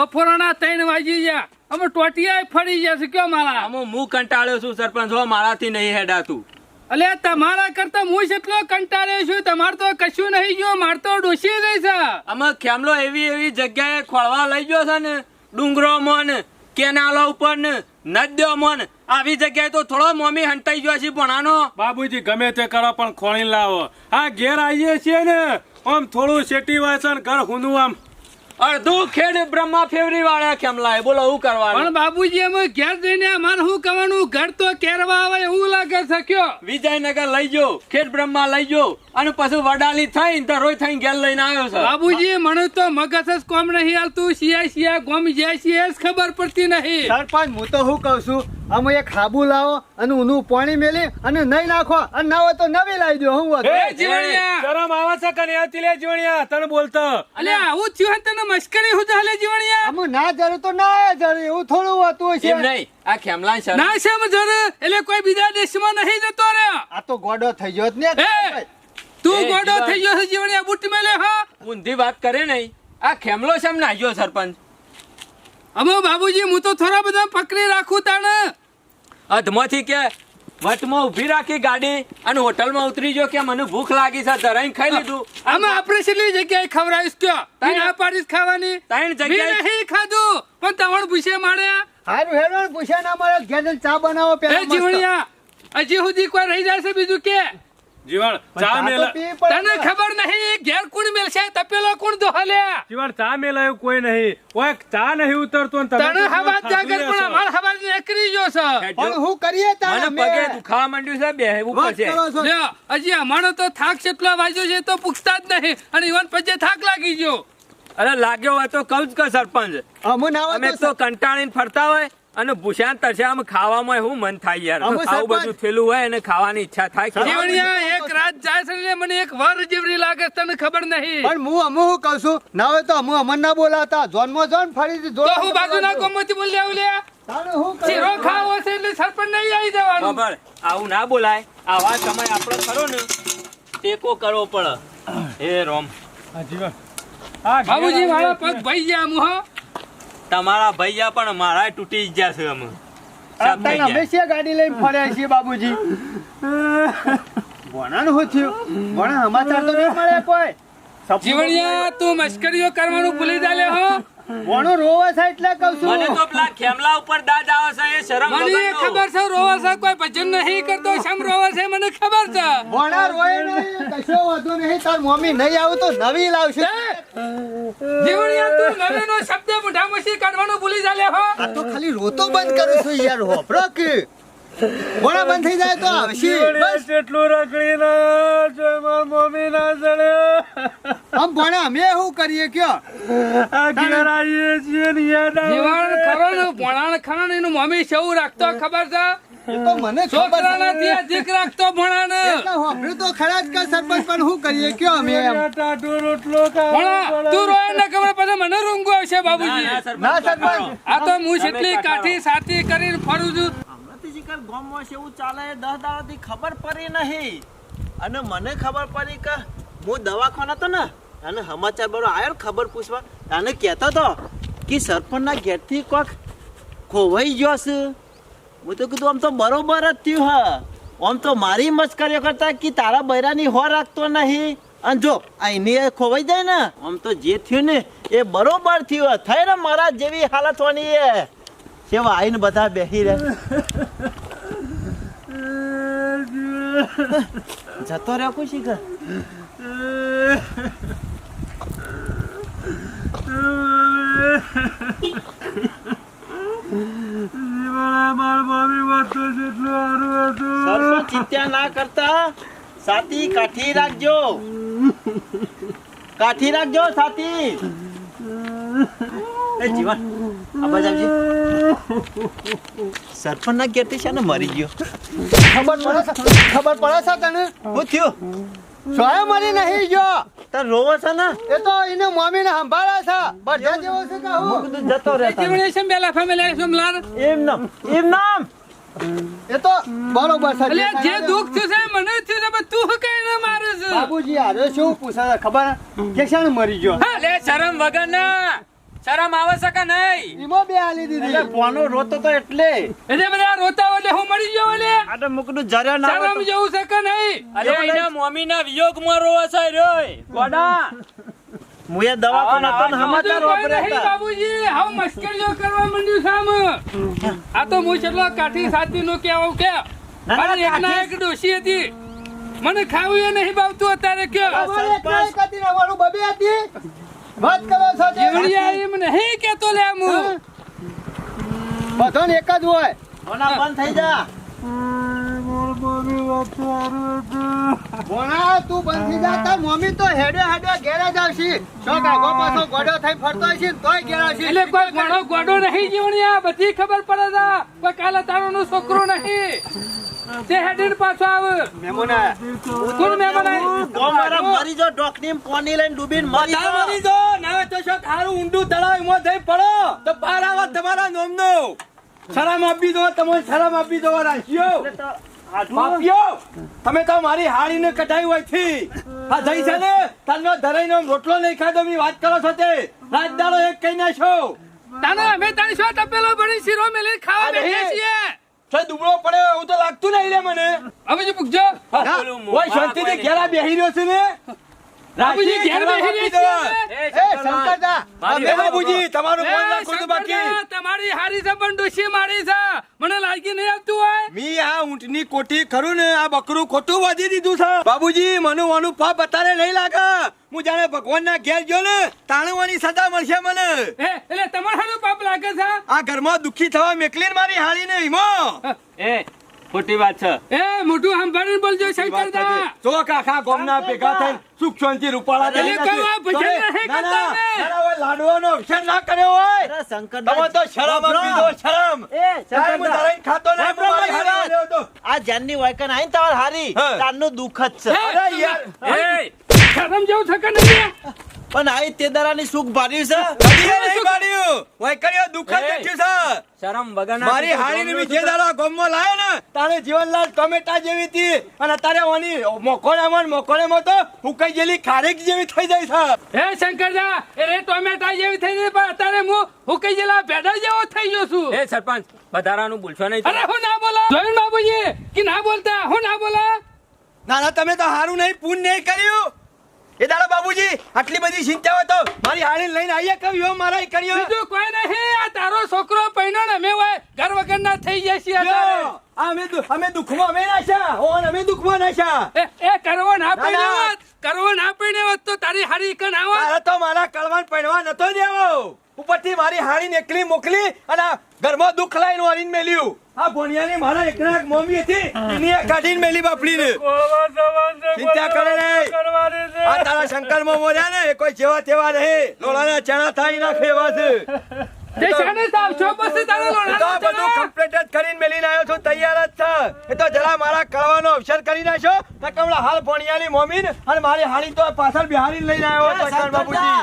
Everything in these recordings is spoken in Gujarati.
બપોરના ત્રણ વાગી ગયા. અમે ટોટિયા ફરી ગયા છે. કયો મારા આમાં હું કંટાળ્યો છું સરપંચ. હો મારાથી નહીં હેડાતું અલે તમારા કરતા હું જેટલો કંટાળ્યો છું. તમારે તો કશું નહીં ગયો. માર તો ડોસી ગઈ છે. અમે ખેમલો એવી એવી જગ્યાએ ખોળવા લઈ ગયો છે ને ડુંગરો મોન કેનાલો ઉપર ને નદ્યો મોન. આવી જગ્યાએ તો થોડો મોમી હંટાઈ ગયો છે ભણાનો બાબુજી ગમે તે કરો પણ ખોળી લાવો. આ ઘેર આવીએ છીએ ને. આમ થોડું શેટી વાસણ ઘર હુંનું આમ. અડધું ખેડ બ્રહ્મા ફેવરી વાળા ખેમલા બોલો હું પણ કરવાનું બાબુજી અમે ઘેર જઈને અમારે શું કહેવાનું ઘર તો કેરવા આવે એવું લાગે છે વિજયનગર લઈ ગયો ખેડ બ્રહ્મા લઈ ગયો અને પછી વડાલી થઈ તો રોય થઈ ઘેર લઈને આવ્યો છે. બાબુજી મને તો મગજ જ કોમ નહીં હાલતું. સિયા સિયા ગોમ જાય સિયા જ ખબર પડતી નહીં. સરપંચ હું તો શું કહું છું? અમે એક હાબુ લાવો અને ઊનું પાણી મેલી અને નહીં નાખો. અને ના હોય તો નવી લાવી દો હું એ જીવણિયા! શરમ આવે છે કને આવતી લે જીવણિયા તને બોલતો. અલે આવું થયું તને મસ્કરી હું ચાલે જીવણિયા? અમે ના જરે તો ના જરે એવું થોડું હોતું એમ નહીં. આ ખેમલા છે ના સમજણ એટલે કોઈ બીજા દેશમાં નહીં જતો રે. આ તો ગોડો થઈ ગયો જ ને! તું ગોડો થઈ ગયો છે જીવણિયા બુટ મેલે હા. ઊંધી વાત કરે નહીં. આ ખેમલો એમ નાખ્યો સરપંચ? અમો બાબુજી હું તો થોડા બધા પકડી રાખું તાને અધમાંથી કે વટમાં ઊભી રાખી ગાડી અને હોટલમાં ઉતરી ગયો કે મને ભૂખ લાગી છે ધરાઈને ખાઈ લીધું. આમાં આપણે છેલ્લી જગ્યાએ ખવડાવીશ કયો? તઈ ના પાડીશ ખાવાની. ત્રણ જગ્યાએ નહીં ખાધું. પણ તવણ ભૂસે માર્યા હારું હેરો ભૂસે ના મારે. ઘેર ચા બનાવો પેલા. જીવણિયા હજી સુધી કોઈ રહી જશે બીજું કે? જીવણ ચા ચા મેલા તને ખબર નહીં ઘેર કોણ તપેલો કોણ દોહલ્યા? જીવણ ચા મેલાયું કોઈ નહીં. ઓય ચા નહીં ઉતરતો ને તમે તને હવાજ જાગર પણ. અમાર હવાજ નીકળી જો છે. પણ હું કરીએ તા મને પગે દુખા માંડ્યું છે બે ઉપર છે. જો અજી અમારો તો થાક કેટલો વાજ્યો છે તો પૂછતા જ નહીં. અને ઈવન પછી થાક લાગી ગયો. અરે લાગ્યો હોય તો કઉ જ કે સરપંચ. અમે તો કંટાળીને ફરતા હોય. અને ભૂષાન આમ ખાવામાં એવું મન થાય યાર. આવું બધું થેલું હોય અને ખાવાની ઈચ્છા થાય જીવણિયા એક રાત જાય છે એટલે મને એક વાર જેવડી લાગે છે, તને ખબર નહીં. પણ હું અમુ હું કહું છું ના હોય તો અમુ અમન ના બોલાતા જોનમાં જોન ફરીથી તો જોડો હું બાજુના ગોમતી બોલી લેવું લે? તારે હું ચીરો ખાવો છે એટલે સરપંચ નહીં આવી જવાનું. ખબર આવું ના બોલાય. આવા સમય આપણો ખરો ને ટેકો કરવો પડે. હે રોમ. હા, જીવણ આ બાબુજી મારા પગ ભાઈ ગયા હું હો. તમારા ભૈયા પણ મારા તૂટી જ ગયા છે અમે. અમે છે ગાડી લઈને ફર્યા છીએ બાબુજી. ભણા નું થયું? ભણા સમાચાર તો નહીં મળે કોઈ. જીવણિયા તું મશ્કરીઓ કરવાનું ભૂલી જાલે હો. ભણો રોવે છે એટલે કહું છું. મને તો પેલા ખેમલા ઉપર દાદ આવે છે એ શરમ મને એ ખબર છે રોવા છે કોઈ ભજન નહીં કરતો શમ રોવા છે મને ખબર છે. વણા રોય નહીં કશો વધુ નહીં તાર મમ્મી નહીં આવું તો નવી લાવશે. જીવણિયા તું નવીનો શબ્દ મોઢા મસી કાઢવાનું ભૂલી જાલે હો. આ તો ખાલી રોતો બંધ કરું છું યાર હોપરો કે ભણા બંધ થઈ જાય તો આવશે. બસ. જેટલું રખડી ના માર મમ્મી ના ચડે આમ ભણા અમે શું કરીએ કયો? આ છીએ ને યાદ ખરો ને ભણાણ ખરો ને એનું મમ્મી સેવું રાખતો ખબર છે? એ તો મને છોકરાના ત્યાં અધિક રાખતો ભણાણ હોભળ્યું તો ખરા જ કે સરપંચ પણ શું કરીએ? કયો અમે ટાટો રોટલો ભણા તું રોય ને ખબર પછી મને રૂંગો આવશે ના, ના, બાબુજી સરપંચ, ના, સરપંચ. આ તો હું જેટલી કાઠી સાથી કરીને ફરું છું. હમણાંથી ગામમાં એવું ચાલે દસ દાડાથી ખબર પડી નહીં. અને મને ખબર પડી કે હું દવાખાના હતો ને અને સમાચાર બરો આવ્યો ને ખબર પૂછવા અને કહેતો હતો કે સરપંચના ઘેરથી કોક ખોવાઈ ગયો છે. હું તો કીધું આમ તો બરોબર જ થયું હા. આમ તો મારી મસ્કરીઓ કરતા કે તારા બૈરાની હો રાખતો નહીં. અને જો અહીંની ખોવાઈ જાય ને આમ તો જે થયું ને એ બરોબર થયું થઈ ને મારા જેવી હાલત હોની એ. સેવા આવીને બધા બેસી રહે. જતો રહ્યો કોઈ શીખર? સરપંચ ચિંતા ના કાઠી રાખજો. કાઠી રાખજો સાથી એ જીવન આ બાજુ સરપંચના ઘેરથી છે ને મરી ગયો. ખબર પડે ખબર પડે છે તને? શું થયું? સોય મરી નહીં ગયો તાર રોવો છે ને? એ તો એને મમ્મી ને સંભાળે છે. બધા જેવો છે કે હું? કીધું જતો રહે. જીવણી છે બેલા ફેમિલી સમલાર એમ નામ એમ નામ. એ તો બરોબર છે. એટલે જે દુઃખ થયું છે મને થયું છે તું કઈ ના મારે છે? બાબુજી હારે શું પૂછે ખબર? કે શાને મરી ગયો. લે શરમ વગર ના. શરમ આવે છે કે નહીં? ઈમો બે આલી એટલે પોનો રોતો તો એટલે. એટલે બધા રોતા એટલે હું મરી ગયો એટલે. આ તો જરે જર્યા ના આવે શરમ જેવું છે કે નહીં? અરે એના વિયોગમાં રોવા છે રે ગોડા. મુએ દવાખાના તો ને સમાચાર વાપરે હતા. બાબુજી. હાવ મુશ્કેલીઓ કરવા મંડ્યું સામ આ તો હું છેલ્લો કાઠી સાથી નું કેવું કે. ના, ના, અરે એક ના એક ડોશી હતી. મને ખાવું એ નહીં ભાવતું અત્યારે કે હતી ને બબે હતી. વાત કરો છો જીવડિયા એમ નહીં કેતો લે હું? બધાને એક જ હોય. ઓના બંધ થઈ જા. ભોણા તું બંધ થઈ જા. તાર મમ્મી તો હેડે હેડે ઘેરે જ આવશી. શોક આગો પાછો ગોડો થઈ ફરતો છે તોય ઘેર એટલે કોઈ ગોડો ગોડો નહીં જીવણિયા બધી ખબર પડે છે કોઈ કાલે તારો નો છોકરો નહીં. તે હેડીને પાછો આવ. મહેમાન કોણ મહેમાન આય? ગોમારા મરી જો ડોકની પોની લઈને ડૂબીને મરી જો મરી જો. ના તો શો ખારું ઊંડું તળાવમાં જઈ પડો. તો બહાર આવો તમારા નોમનો. શરમ આપી દો તમને શરમ આપી દો રાખ્યો. માફીઓ તમે તો મારી હાડીને કટાઈ હોયથી આ જઈ છે ને તનો ધરાઈનો રોટલો નહીં ખાધો મી વાત કરો છો તે. રાત દાડો એક કઈ નાખો તને અમે તારી શું તપેલો ભણી શીરો મેલી ખાવા બેઠે છીએ. તો દુબળો પડે એવું તો લાગતું નહીં રે મને. હવે જો પૂછજો. ઓય શાંતિથી ઘેરા બેહી રહ્યો છે ને? બાબુજી ઘેર બેસી આપી દો. રહ્યા છીએ. એ શંકરદા એ બાબુજી તમારું એ ફોન બાકી. તમારી હારી છે પણ ડોશી મારી છે. મને લાગી નહીં આવતું હોય. મી આ ઊંટની કોઠી ખરું ને આ બકરું ખોટું વધી દીધું છે. બાપુજી મને વાનું પાપ અત્યારે નહીં લાગે. હું જાણે ભગવાનના ઘેર ગયો ને તાણવાની સજા મળશે મને. એટલે તમારું હારું પાપ લાગે છે? આ ઘરમાં દુખી થવા મેકલીન મારી હાળીને હિમો એ ખોટી વાત છે. એ મોટું સંભાળીને બોલજો શંકરદા જો કાકા ગોમના ભેગા થઈને સુખ શાંતિ રૂપાળા દે આ ભજન નહીં ના, ના, કરતા ના, લાડવાનો અવસર ના કર્યો હોય. અરે શંકર તમે તો શરમ પીધો શરમ. એ સાહેબ, હું શંકરદા, ધરાઈને ખાતો નહીં, હું મારી હારી તો. આ જાનની વાયકન આઈને તમાર હારી હા. તારનું દુઃખ જ છે. અરે યાર. શરમ જેવું છે કે નહીં પણ આઈ તે દરાની સુખ ભાડ્યું છે? નહીં પાડ્યું. વૈકલ્ય દુઃખ જ દેખ્યું છે. શરમ વગર મારી હાડીને બી જે દાડા ગામમાં લાયો ને. તારે જીવનલાલ ટમેટા જેવી હતી અને અત્યારે ઓની મોકોડામાં ને મોકોડામાં તો હુકાઈ ગયેલી ખારેક જેવી થઈ જાય છે. હે શંકરદા એ રે ટોમેટા જેવી થઈ ગઈ પણ અત્યારે હું હુકાઈ ગયેલા ભેડા જેવો થઈ ગયો છું. હે સરપંચ વધારાનું બોલશો નહીં અરે હું ના બોલા? જોઈન બાબુજી કે ના બોલતા? હું ના બોલા? ના ના તમે તો હારું નહીં પૂન નહીં કર્યું. એ દાડા બાબુજી આટલી બધી ચિંતા હોય તો મારી હાડીને લઈને આવીએ કહ્યું મારા કર્યો બીજું કોઈ નહીં આ તારો છોકરો પૈણો ને અમે હોય ઘર વગર ના થઈ જાય જો, અમે અમે દુખમાં અમે નાખ્યા ઓન અમે દુખમાં નાખ્યા એ એ કરવો ના પૈણો કરવો ના પૈણો તો તારી હારી કન આવત તારે તો મારા કળવાન પૈણવા નતો દેવો. ઉપરથી મારી હાડીને એકલી મોકલી અને ઘરમાં દુઃખ લઈને વાળીને મેલ્યું. આ ભોણિયાની મારા એકના એક મમ્મી હતી એની કાઢીને મેલી બાપડીને. ચિંતા કરે નહીં. આ તારા શંકર મોર્યા ને કોઈ જેવા તેવા નહીં. લોલાના ચણા થાય નાખે એવા છે. તે શાને સાવ છો પછી તારો એ તો આ લોણા બધું complete જ કરીને મેલીને આવ્યો છું તૈયાર જ છે. એ તો જરા મારા કળવાનો અવસર કરી નાખ્યો તો કમલા હાલ ભોણિયાની મમ્મી ને અને મારી હાડી તો પાછળ બિહારી લઈને આવ્યો એ શંકર બાબુજી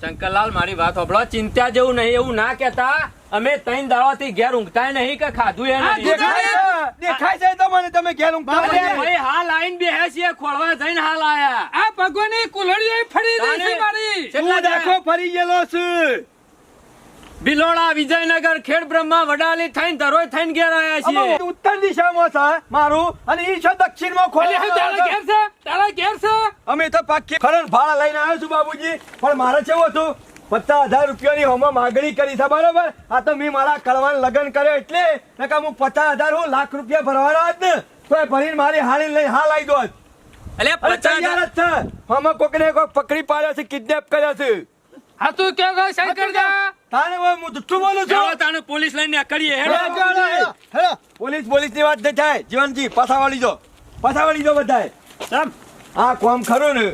છે શંકરલાલ મારી વાત સાંભળો. ચિંતા જેવું નહીં એવું ના કેતા અમે ત્રણ દાડાથી ઘેર ઊંઘતા નહીં કે ખાધું એ દેખાય છે. તો મને તમે ઘેર ઊંઘતા. ભાઈ હાલ આઈને બેહ્યા છીએ ખોળવા જઈને હાલ આયા આ ભગવાનની કુલડી ફરી છે મારી. કેટલા દેખો ફરી ગયેલો છું. બિલોડા વિજયનગર ખેડ બ્રહ્મા વડાલી થઈને ધરોઈ થઈને ઘેર આયા છીએ. ઉત્તર દિશામાં છે મારું અને ઈ છે દક્ષિણમાં હું તારા ઘેર છે? તારા ઘેર છે? અમે તો પાકી ખરણ ભાડા લઈને આવ્યો છું બાબુજી પણ મારે કેવું હતું? પચાસ હજાર રૂપિયાની હોમાં માગણી કરી છે બરોબર? આ તો મેં મારા કળવાન લગ્ન કર્યો એટલે નકા હું પચાસ હજાર હું લાખ રૂપિયા ભરવાના હોત ને તો એ ભરીને મારી હાડી લઈ હાલ આવી દોત. એટલે પચાસ હજાર જ છે. હમણાં કોકને કોક પકડી પાડ્યો છે કિડનેપ કર્યો છે. હા તું કે ગો શંકરદા? તારે હવે હું જુઠ્ઠું બોલું છું? છું તાને પોલીસ લઈને અકડીએ હેડો, હેડો પોલીસ પોલીસની વાત ન થાય. જીવનજી પાછા વાળી જો. પાછા વાળી દો બધાય. સમ આ કોમ ખરું ને?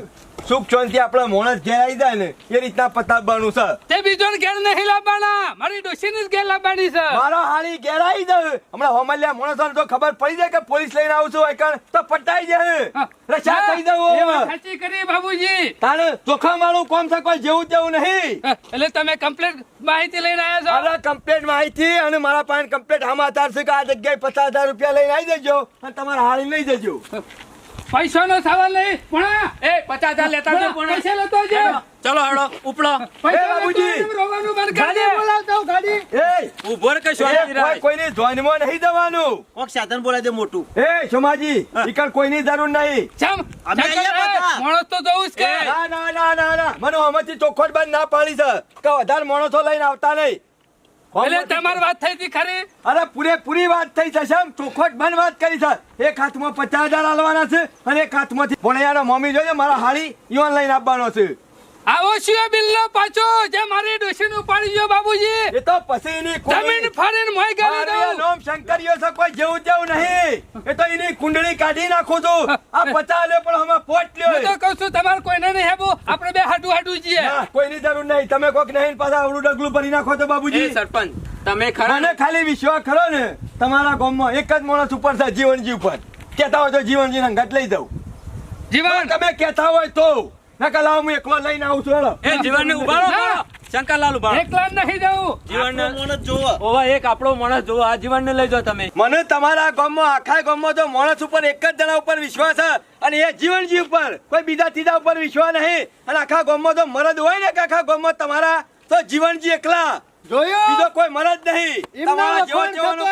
સુખ શાંતિ આપણા મોણસ ઘેર આવી જાય ને એ રીતના પતાવવાનું છે. તે બીજો ઘેર નહીં લાવવાના. મારી ડોશીની જ ઘેર લાવવાની છે. મારો હાળી ઘેર આવી જાય. હમણાં હોમલ્યા મોણસ તો ખબર પડી જાય કે પોલીસ લઈને આવું છું એકણ તો પટાઈ જાય. રશા થઈ જવું સાચી કરી બાબુજી. તારે જોખમ વાળું કોમ છે કોઈ જેવું તેવું નહીં. એટલે તમે કમ્પ્લેટ માહિતી લઈને આવ્યા છો? અરે કમ્પ્લેટ માહિતી અને મારા પાસે કમ્પ્લેટ તાર છે કે આ જગ્યાએ પચાસ હજાર રૂપિયા લઈને આવી જજો અને તમારા હાળી લઈ જજો. પૈસાનો સવાલ નહીં પણ એ પચાસ હજાર લેતા જો પણ પૈસા લેતો જો ચલો હળો ઉપડો. પૈસા એ બાબુજી. રોવાનું બંધ કરી ગાડી. બોલાવતો ગાડી. એ ઊભો રે કે એ શાંતિ કોઈ રાખ. કોઈની ધ્વનમાં નહીં જવાનું. કોક સાધન બોલાય દે મોટું. એ સોમાજી ઈકણ કોઈની જરૂર નહીં. ચમ, અમે અહીંયા. માણસ તો જોવું કે. ના ના ના ના ના. મને આમાંથી ચોખ્ખટ બંધ ના પાડી છે. કે વધારે માણસો લઈને આવતા નહીં. એટલે તમારી વાત થઈ હતી ખરી? અરે પૂરેપૂરી વાત થઈ છે શેમ ચોખ્ખટ બંધ વાત કરી છે. એક હાથમાં પચાસ હજાર હાલવાના છે અને એક હાથમાંથી ભણિયાનો મમ્મી જોઈએ મારા હાળી ઈવન લઈને આપવાનો છે. આવો શું બિલ્લો પાછો જે મારી ડોશીનું ઉપાડી ગયો બાબુજી એ તો પછી એની જમીન ફરીને મોય મારું દઉં. નામ શંકરિયો છે કોઈ જેવું તેવું નહીં. એ તો એની કુંડળી કાઢી નાખું છું. આ પચા લ્યો પણ અમે પોટ લ્યો. તો કહું છું તમારે કોઈને નહીં હેબો. આપણે બે હાડું હાટુ છીએ. ના, કોઈની જરૂર નહીં. તમે કોક નહીં પાછા આવડું ડગલું ભરી નાખો તો એ બાબુજી સરપંચ તમે ખરા મને ખાલી વિશ્વાસ ખરો ને તમારા ગામમાં એક જ માણસ ઉપર છે જીવનજી ઉપર. કેતા હોય તો જીવનજી અંગત લઈ દઉં. જીવન. તમે કેતા હોય તો. નકર લાવ હું એકલો લઈને આવું છું હેલો. એ જીવન ને રહો, ના. ઊભા રહો. શંકરલાલ ઊભા. એકલા નહીં જવું. આપણો માણસ જોવો. ઓવા એક આપણો માણસ જોવો. આ જીવનને લઈ જાઓ તમે. મને તમારા ગામમાં આખા ગામમાં તો માણસ ઉપર એક જ જણા ઉપર વિશ્વાસ છે અને એ જીવનજી ઉપર. કોઈ બીજા ત્રીજા ઉપર વિશ્વાસ નહીં. અને આખા ગામમાં તો મરદ હોય ને કે આખા ગામમાં તમારા તો જીવનજી એકલા. જોયું? બીજો કોઈ મરદ નહીં. તમારા જેવો જેવાનો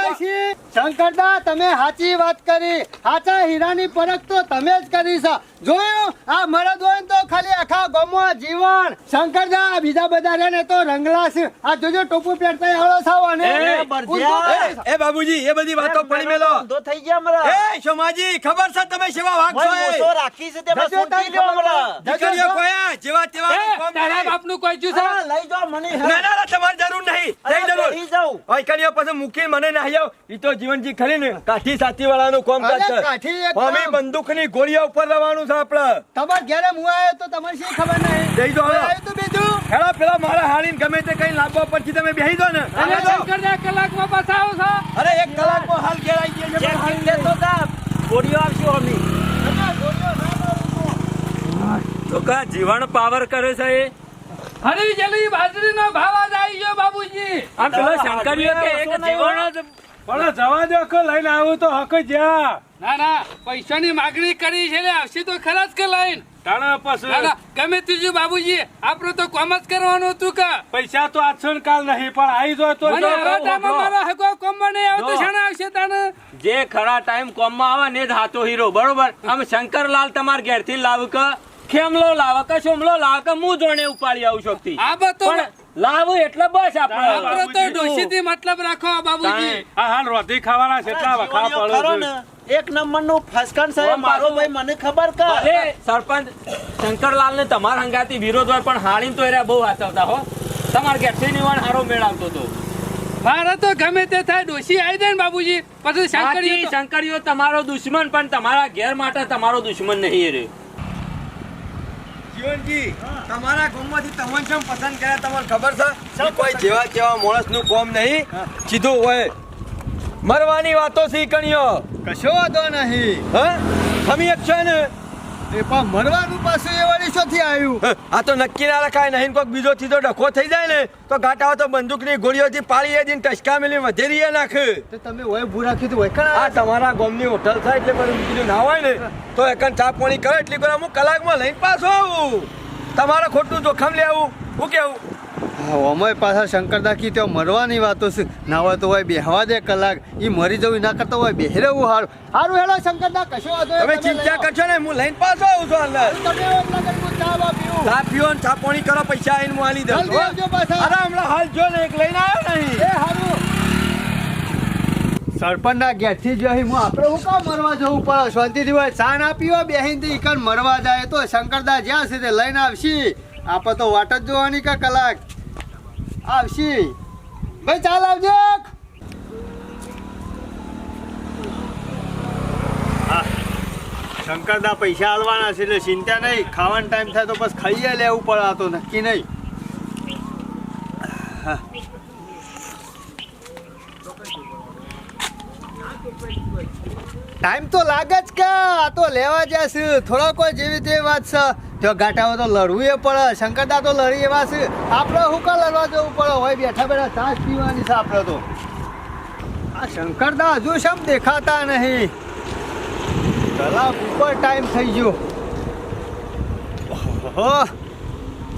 શંકરદા તમે સાચી વાત કરી. સાચા હીરાની પરખ તો તમે જ કરી છે. જોયું? આ મરદ હોય તો ખાલી આખા ગામમાં જીવન. શંકરદા બીજા બધા રહે ને તો રંગલા છે. આ જોજો ટોપુ પહેરતા આવડો સાવ અને એ, બાબુજી એ બધી વાતો પડી મેલો. ધંધો થઈ ગયા અમારા એ સોમાજી ખબર છે તમે સેવા વાગશો એ? રાખી છે લ્યો દીકરીઓ કોયા જેવા તેવા તારા બાપનું કોઈ છે લઈ જાઓ મને. ના ના ના, તમારે જરૂર નહીં. અરે, નહીં જરૂર બેસી જાઉં. પછી મૂકી મને ના આવ્યો ઈ તો જીવનજી ખરી ને. કાઠી સાથી વાળાનું કોમ અરે, કરશે કાઠી અમે બંદૂકની ગોળીઓ ઉપર રહેવાનું છે આપડે તમારે ઘેરે હું આવ્યો તો તમારે શી ખબર નહીં? જઈ દો બીજું. હેલો પેલા મારા હાડીને ગમે તે કઈ લાવવા પછી તમે બેસી દો ને. અને હાલો. કલાકમાં છો. અરે એક કલાકમાં હાલ ઘેર આવી ગયા છે ચેક લેતો તા. ગોળીઓ આપશું અમે. જીવન પાવર કરે છે એ? હરી જલી બાજરીનો ભાવ આજ આવી ગયો બાબુજી. આમ પેલો શંકરીઓ કે એક જીવન જ પણ જવા દો કે લઈને આવું તો હક જ્યાં ના ના પૈસાની માગણી કરી છે ને આવશે તો ખરા જ કે લઈને. તાણે પછી ગમે તીજું બાબુજી આપણું તો કોમ જ કરવાનું હતું કે. પૈસા તો આજસો કાલ નહીં પણ આવી જો તો મને. મારો હકો કોમમાં નહીં આવતો જો. આવશે તાને જે ખરા ટાઈમ કોમમાં આવે ને જ હાથો હીરો બરોબર? આમ શંકરલાલ તમાર ઘેરથી લાવ કે ખેમલો લાવ? કે સોમલો લાવ કે હું જોણે ઉપાડી આવું શકતી આ બધો પણ લાવ એટલે બસ આપણે આપણે તો ડોશીથી મતલબ રાખો બાબુજી. આ હાલ રોધી ખાવાના છે એટલા વખા પડો ખરો એક નંબરનું ફસકન સાહેબ મારો ભાઈ મને ખબર કે? સરપંચ શંકરલાલ ને તમારા હંગાતી વિરોધ હોય પણ હાળીને તો એરા બહુ હાચવતા હો. તમાર ઘેરથી નિવાણ હારો મેળવતો હતો મારે તો ગમે તે થાય ડોશી આવી જાય ને બાબુજી. પછી શંકરીઓ તમારો દુશ્મન પણ તમારા ઘેર માટે તમારો દુશ્મન નહીં રે. જીવનજી તમારા ગામમાંથી તમને કેમ પસંદ કર્યા તમને ખબર છે કોઈ જેવા જેવા માણસનું કોમ નહીં સીધું હોય. મરવાની વાતો શી કશો વાંધો નહીં. હા? હમી એક છે ને? એ પણ મરવાનું પાછું એ વળી શોથી આવ્યું આ તો નક્કી ના રખાય નહીં કોઈક બીજો સીધો ડખો થઈ જાય ને તો ઘાટાઓ તો બંદૂકની ગોળીઓથી પાળીએ દઈને ટસકા મેલી વધેરી નાખે. તો તમે હોય ભૂ રાખ્યું તું આ તમારા ગોમની હોટલ થાય એટલે બધું બીજું ના હોય ને તો એકન ચા પાણી કરો એટલી કરે હું કલાકમાં લઈને પાછો આવું. તમારે ખોટું જોખમ લેવું હું કેવું? ઓમય પાછા શંકરદા કી ત્યાં મરવાની વાતો છે. ના હોય તો હોય બેહવા દે કલાક. એ મરી જવું ના કરતા હોય બેહી રહેવું સારું હારું હેલો શંકરદા કશો તમે ચિંતા કરશો ને હું લઈને પાછો આવું છું અંદર. ચા પીઓ ચા ને ચા પાણી કરો પૈસા આવીને હું આલી દઉં. અરે હમણાં હાલ જો ને એક લઈને આવ્યો નહીં. એ સરપંચના ઘેરથી જો હું આપણે હું કામ મરવા જવું પડે? શાંતિથી હોય ચા ના પીવા બેહીને ઈકન મરવા જાય તો શંકરદા જ્યાં છે તે લઈને આવશી. આપણે તો વાટ જ જોવાની કે કલાક. આવશી. ભાઈ, ચાલ આવજો શંકરદા પૈસા હાલવાના છે એટલે ચિંતા નહીં. ખાવાનો ટાઈમ થાય તો બસ ખાઈએ લેવું પડે તો નક્કી નહીં. ટાઈમ તો લાગે જ કે આ તો લેવા જશે થોડો કોઈ જેવી તેવી વાત છે. જો ગાંઠામાં તો લડવું એ પડે, શંકરદા તો લડી એવા છે. આપણે શું કા લડવા જવું પડે? હોય બેઠા બેઠા છાશ પીવાની છે આપણે તો. આ શંકરદા હજુ શમ દેખાતા નહીં? કલાક ઉપર ટાઈમ થઈ ગયો. ઓહો,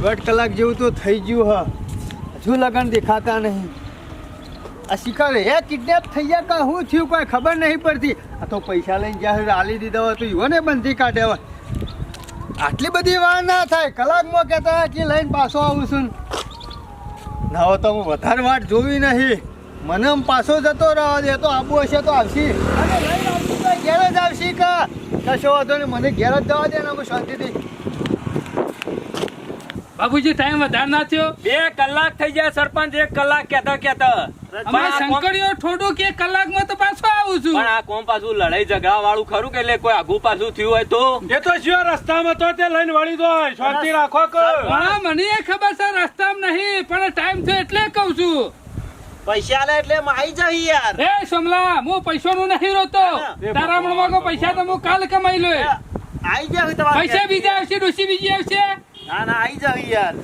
દોઢ કલાક જેવું તો થઈ ગયું હ. હજુ લગન દેખાતા નહીં. આ શિખર એ કિડનેપ થઈ ગયા કા? શું થયું? કોઈ ખબર નહીં પડતી. આ તો પૈસા લઈને જ્યાં આલી દીધા હોય તો યુવાને બંધી કાઢ્યા હોય. આટલી બધી વાર ના થાય. કલાકમાં કહેતા કે લઈને પાછો આવું છું. ના તો હું વધારે વાટ જોવી નહીં. મને પાછો જતો રહ્યો દે તો આબુ હશે તો આવશી. લઈને આવશી ઘેર જ આવશી કા? કશો વાંધો નહીં. મને ઘેર જ જવા દે ને અમે શાંતિથી. બાબુજી ટાઈમ વધારે ના થયો. બે કલાક થઈ ગયા સરપંચ એક કલાક કેતા કેતા અમારે શંકરીઓ થોડું કે કલાકમાં તો પાછો આવું છું. પણ આ કોમ પાછું લડાઈ ઝઘડા વાળું ખરું કે એટલે કોઈ આગુ પાછું થયું હોય તો? એ તો શું રસ્તામાં તો તે લઈને વળી દો શાંતિ રાખો કે. મને એ ખબર છે રસ્તામાં નહીં પણ ટાઈમ થયો એટલે કહું છું. પૈસા લે એટલે માઈ યાર. એ સોમલા હું પૈસાનું નહીં રોતો. તારા મણમાં પૈસા તો હું કાલ કમાઈ લો આઈ જાય પૈસા બીજા આવશે ડોસી બીજી આવશે? ના ના આવી જાય યાર.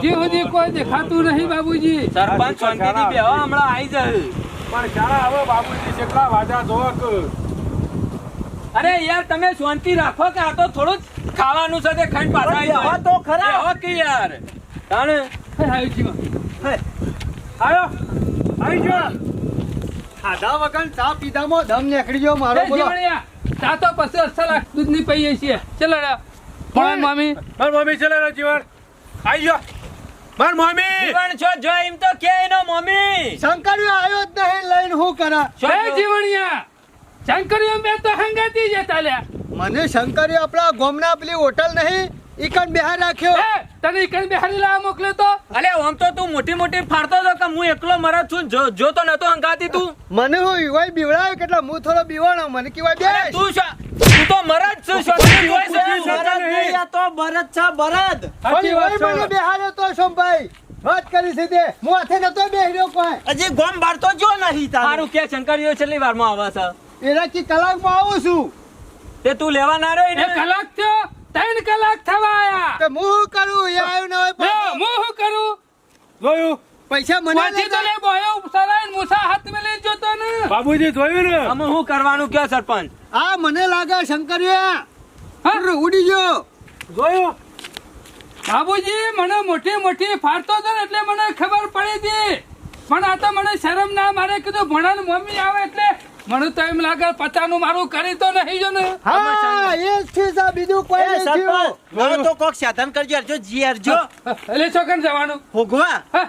હજી સુધી કોઈ દેખાતું નહીં બાબુજી. સરપંચ શાંતિથી બેહો હમણાં આવી જાય પણ ક્યારે હવે બાબુજી કેટલા વાજા જોવો અરે યાર તમે શાંતિ રાખો કે આ તો થોડું ખાવાનું છે તે ખાઈને પાછા આવી જાય. તો ખરા. બેહો કે યાર? તાણે? આવ્યું જીવન. આયો આવી ગયો ખાધા વગર ચા પીધામાં દમ નીકળી ગયો મારો બોલો. જીવણિયા, ચા તો પછી અસલ આ દૂધની પીએ છીએ. ચલો પણ મમ્મી માર મમ્મી ચલો રે જીવન. આવી ગયો. માર મમ્મી જીવન છો જો એમ તો કે એનો મમ્મી શંકરિયો આવ્યો જ નહીં લઈને હું કરા? છો એ. જીવણિયા? શંકરીઓ બે તો હંગાતી જતા લ્યા. મને શંકરિયો આપણા ગોમના પેલી હોટલ નહીં? ઈકન બિહાર રાખ્યો. તને ઈકણ બિહારી લાવા મોકલ્યો તો? અલે આમ તો તું મોટી મોટી ફાડતો હતો કે હું એકલો મરા છું જો- તો નતો હંગાતી તું. મને હું યુવાઈ બીવડાયો કેટલા હું થોડો બીવાણો મને કેવાય બે તું શા- તું તો મરદ છું આ તો બરદ છે બરદ સાચી વાત મને છે. બિહાર્યો તો સોમભાઈ વાત કરી છે તે હું હાથે નતો બેહ્યો કોઈ. હજી ગોમ બાર તો જો નહીં તારું. મારું કે શંકરીઓ છેલ્લી વારમાં આવે છે. એના કી કલાકમાં આવું છું. તે તું લેવા ના રહ્યો ને કલાક થયો? ત્રણ કલાક થવા આયા તો હું શું કરું? એ આવ્યું ના હોય પણ હું કરું? જોયું? પૈસા મને વાંચી તો લે બોયો સરાય મુસા હાથ મે લઈ જોતો ને. બાબુજી જોયું ને? અમે શું કરવાનું કે સરપંચ? આ મને લાગે શંકરિયા હા? ઉર, ઉડી ગયો. જોયું? બાબુજી મને મોટી મોટી ફાડતો હતો ને એટલે મને ખબર પડી હતી. પણ આ તો મને શરમ ના મારે કીધું ભણાનું મમ્મી આવે એટલે મને તો એમ લાગે પચાનું મારું કરી તો નહીં જો ને. હા એ છે સા બીજું કોઈ નહીં થયું. તો કોક સાધન કરજો જી હરજો એટલે ચોકન જવાનું. ભોગવા.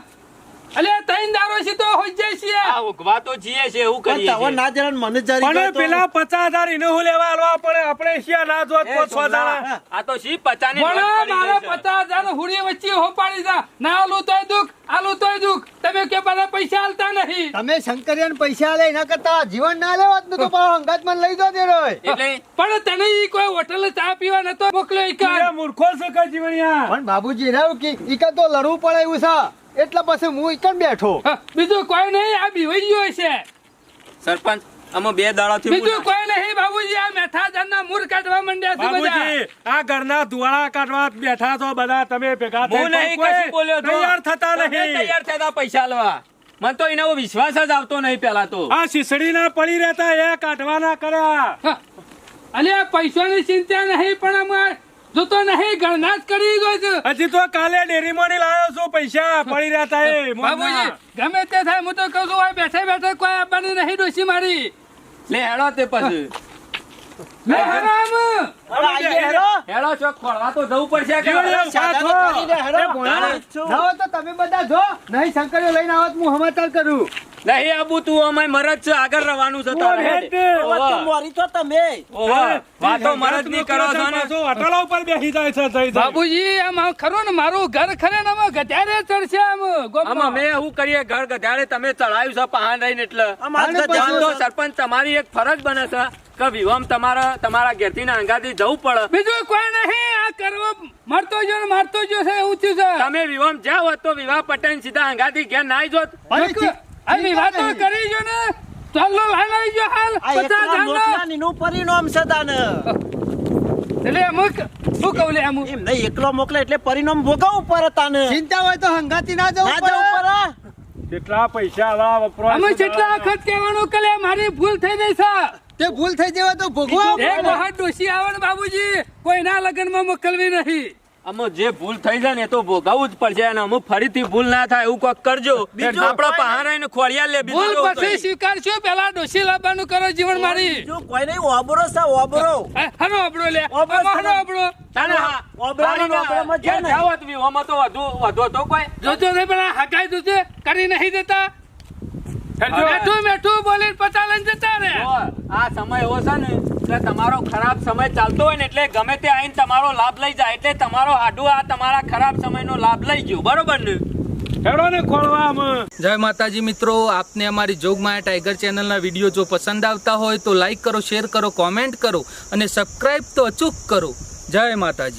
હા. એટલે તૈન દારો છે તો હોઈ જાય છે આ ઉગવા તો જીએ છે એવું કરીએ તવો છીએ. ના જરા મને જરી પણ પેલા પચાસ હજાર એને હું લેવા આલવા પડે આપણે શિયા ના જોત એ પોત સો છોકરા, દાડા. આ તો શી પચાની નોટ ભણા પડી મારા ગઈ છે. પચાસ હજાર હુડી વચ્ચે હોપાડી દા ના આલું તોય દુખ આલું તોય દુખ તમે કે બધા પૈસા આલતા નહીં તમે શંકરિયાને પૈસા લે એના કરતા જીવન ના લેવાત ને તો પાછો અંગાત મને લઈ દો દેરો એટલે પણ તને ઈ કોઈ હોટેલ ચા પીવા નતો મોકલ્યો ઈ તું એ કાન. મૂર્ખો છે કા જીવણિયા પણ બાબુજી રાવ કે ઈકન તો લડવું પડે એવું છે એટલે પછી હું ઈકન બેઠો? બીજું કોઈ નહીં આ બીવાઈ ગયો છે. સરપંચ અમે બે દાડાથી બીજું કોઈ નહીં બાબુજી આ મેઠા જાનના મૂળ કાઢવા માંડ્યા છે બાબુજી આ ઘરના ધુવાળા કાઢવા બેઠા છો બધા તમે ભેગા હું નહીં કશું બોલ્યો તો. તૈયાર થતા નહીં. તૈયાર થતા પૈસા લેવા. મને તો એનો વિશ્વાસ જ આવતો નહીં પેલા તો. આ શીસડી ના પડી રહેતા એ કાઢવાના કર્યા. અલે પૈસા પૈસાની ચિંતા નહીં પણ અમાર જોતો નહીં ગણના જ કરી ગયો છે. હજી તો કાલે ડેરી મોડી લાવ્યો છું પૈસા પડી રહ્યા એ બાબુજી ગમે તે થાય હું તો કહું છું બેઠે બેઠે કોઈ આપવાની નહીં ડોસી મારી. લે હેડો તે પછી. લે હરામ! હવે આઈએ હેરો. હેડો ચોક ખોળવા તો જવું પડશે કે કરીને હેરો. ભોળા. છું. તો તમે બધા જો. નહીં શંકરિયો લઈને આવત હું સમાચાર કરું. નહીં આબુ તું અમાય મરજ છે આગળ રહેવાનું છે તારે. મોરી તો તમે. ઓહો, વાતો મરજની કરો છો ને. હોટલો ઉપર બેસી જાય છે જઈ. બાબુજી આમ ખરો ને મારું ઘર ખરે ને આમાં ગધારે ચડશે આમ ગોપા આમાં મેં શું કરીએ ઘર ગધારે તમે ચડાવ્યું છે પહાણ રહીને એટલે. સરપંચ તમારી એક ફરજ બને છે. કે વિવામ તમારે તમારા ઘેરથી ના અંગાથી જવું પડે. બીજું કોઈ નહીં આ કરવો મરતો જો ને મારતો જો છે એવું થયું છે. તમે વિવામ જ્યાં હોત તો વિવાહ પટેલ સીધા અંગાથી ઘેર નાઈ જોત. આ વિવાહ તો કરી જો ને ચાલો લાઈ આવી જો હાલ પચાસ હજારનો. મોકલાનીનું પરિણામ છે તાને. એટલે અમુક શું કહું લે અમુક? એમ નહીં એકલો મોકલે એટલે પરિણામ ભોગવવું પડે તાને. ચિંતા હોય તો હંગાતી ના જવું ના જવું પડે. કેટલા પૈસા આવા વપરાય અમે કેટલા વખત કહેવાનું કે લે મારી ભૂલ થઈ ગઈ છે. તે ભૂલ થઈ જવા તો ભોગવા એક વખત ડોશી આવે ને બાબુજી. કોઈના લગ્નમાં મોકલવી નહીં અમુક જે ભૂલ થઈ જાય ને તો ભોગવવું જ પડશે અને અમુક ફરીથી ભૂલ ના થાય એવું કોક કરજો. આપડા આપડે ને ખોળિયા લે ભૂલ પછી? સ્વીકારશો? પેલા ડોસી લાવવાનું કરો જીવન મારી. જો કોઈ નહીં ઓબરો સા ઓબરો હે, હનો અબડો લે. ઓબરો આમાં હનો હા, ઓબરાનો ઓબરામાં ઘેર ને. વિવાહમાં તો વધુ વધુ તો કોઈ. જોજો નહીં પણ હકાઈ દુસે કરી નહીં દેતા. મેઠું મેઠું બોલીને પચા જતા રે આ સમય એવો છે ને એટલે તમારો ખરાબ સમય ચાલતો હોય ને એટલે ગમે તે આઈને તમારો લાભ લઈ જાય એટલે તમારો હાડું આ તમારા ખરાબ સમયનો લાભ લઈ ગયો. બરોબર ને? હેડો ને ખોળવા આમાં. જય માતાજી મિત્રો આપને અમારી જોગમાયા ટાઈગર ચેનલના વીડિયો જો પસંદ આવતા હોય તો લાઈક કરો શેર કરો કોમેન્ટ કરો અને સબસ્ક્રાઈબ તો અચૂક કરો. જય માતાજી.